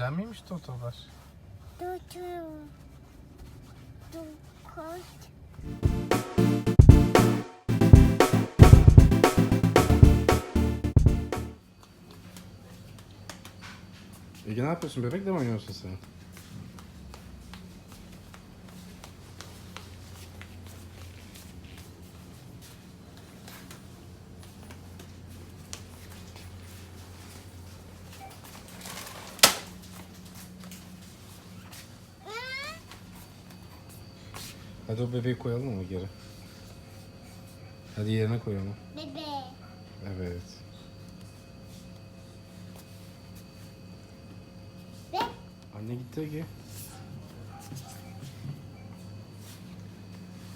Güzel miymiş totolar? Ege ne yapıyorsun? Bebekle mi oynuyorsun sen? Hadi o bebeği koyalım mı geri? Hadi yerine koyalım. Bebe. Evet. Be. Anne gitti Ege.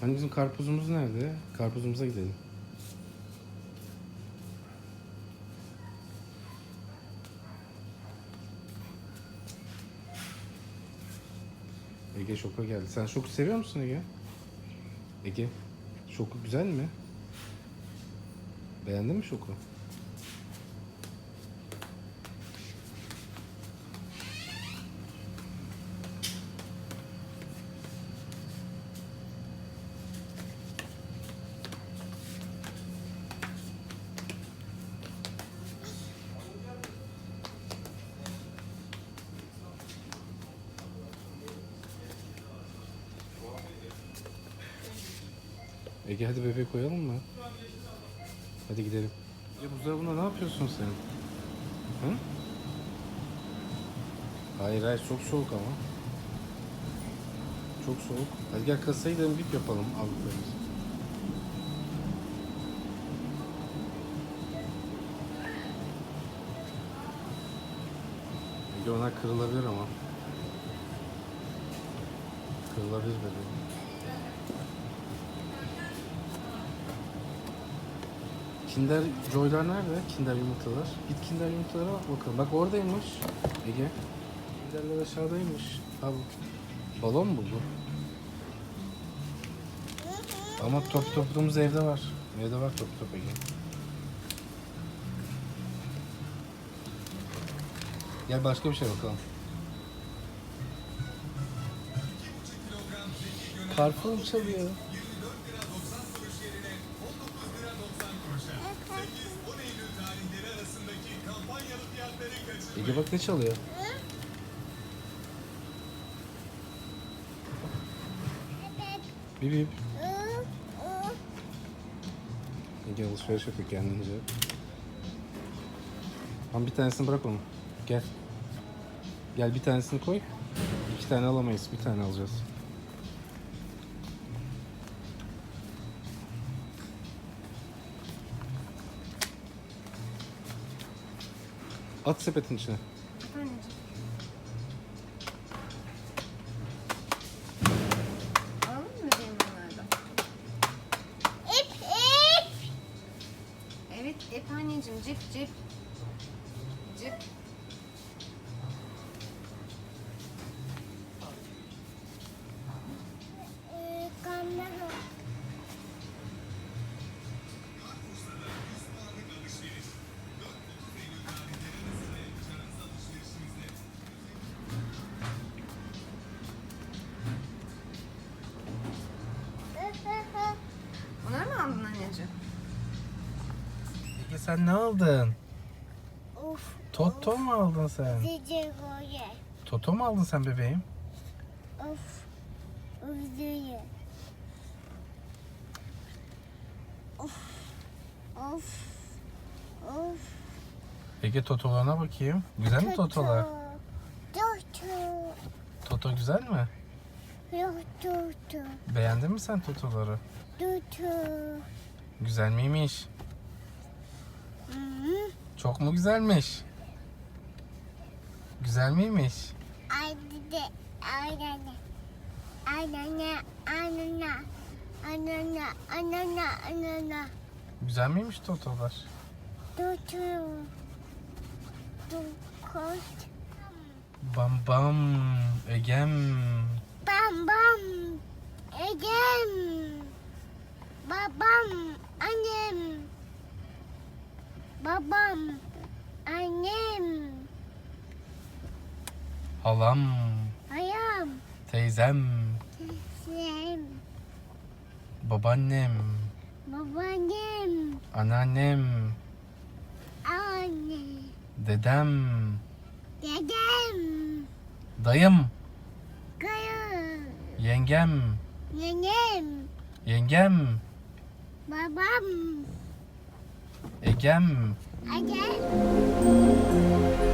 Hani bizim karpuzumuz nerede? Karpuzumuza gidelim. Ege şoka geldi. Sen şoku seviyor musun Ege? Ege, şoku güzel mi? Beğendin mi şoku? Ege hadi bebeği koyalım mı? Hadi gidelim. Ya buzdolabında ne yapıyorsun sen? Hı? Hayır hayır çok soğuk ama. Çok soğuk. Hadi gel kasaya gidelim bip yapalım aldıklarımızı. Ege onlar kırılabilir ama. Kırılabilir bebeğim. Kinder Joy'lar nerede? Kinder yumurtalar. Git Kinder yumurtalara bak bakalım. Bak oradaymış. Ege. Kinderler aşağıdaymış. Abi balon mu bu? Ama top topumuz evde var. Evde var top top Ege. Gel başka bir şey bakalım. Karpuz çalıyor. Ege bak ne çalıyor. Bip bip. Ege alışveriş yapıyor kendince. Ama bir tanesini bırak onu. Gel. Gel bir tanesini koy. İki tane alamayız. Bir tane alacağız. At sepetin içine. Alalım mı bebeğim bunlardan? İp ip. Evet, hep anneciğim cip cip. Cip. Sen ne aldın? Toto mu aldın sen? Toto mu aldın sen bebeğim? Of. Of. Of. Of. Ege totolarına bakayım. Güzel mi totolar? Tutu. Toto güzel mi? Yok tutu. Beğendin mi sen totoları? Tutu. Güzel miymiş? Hı. Çok mu güzelmiş? Güzel miymiş? Aydı de. Aynen. Aynen. Aynen. Aynen. Aynen. Aynen. Güzel miymiş totolar? Tu koş. Bam bam. Egem. Bam bam. Egem. Babam. Annem. Babam. Annem. Halam, ayam, teyzem, sen, babaannem, babaannem, anneannem, anne, dedem, dedem, dayım, kayı, yengem, nenem, yengem, babam, egem, annem,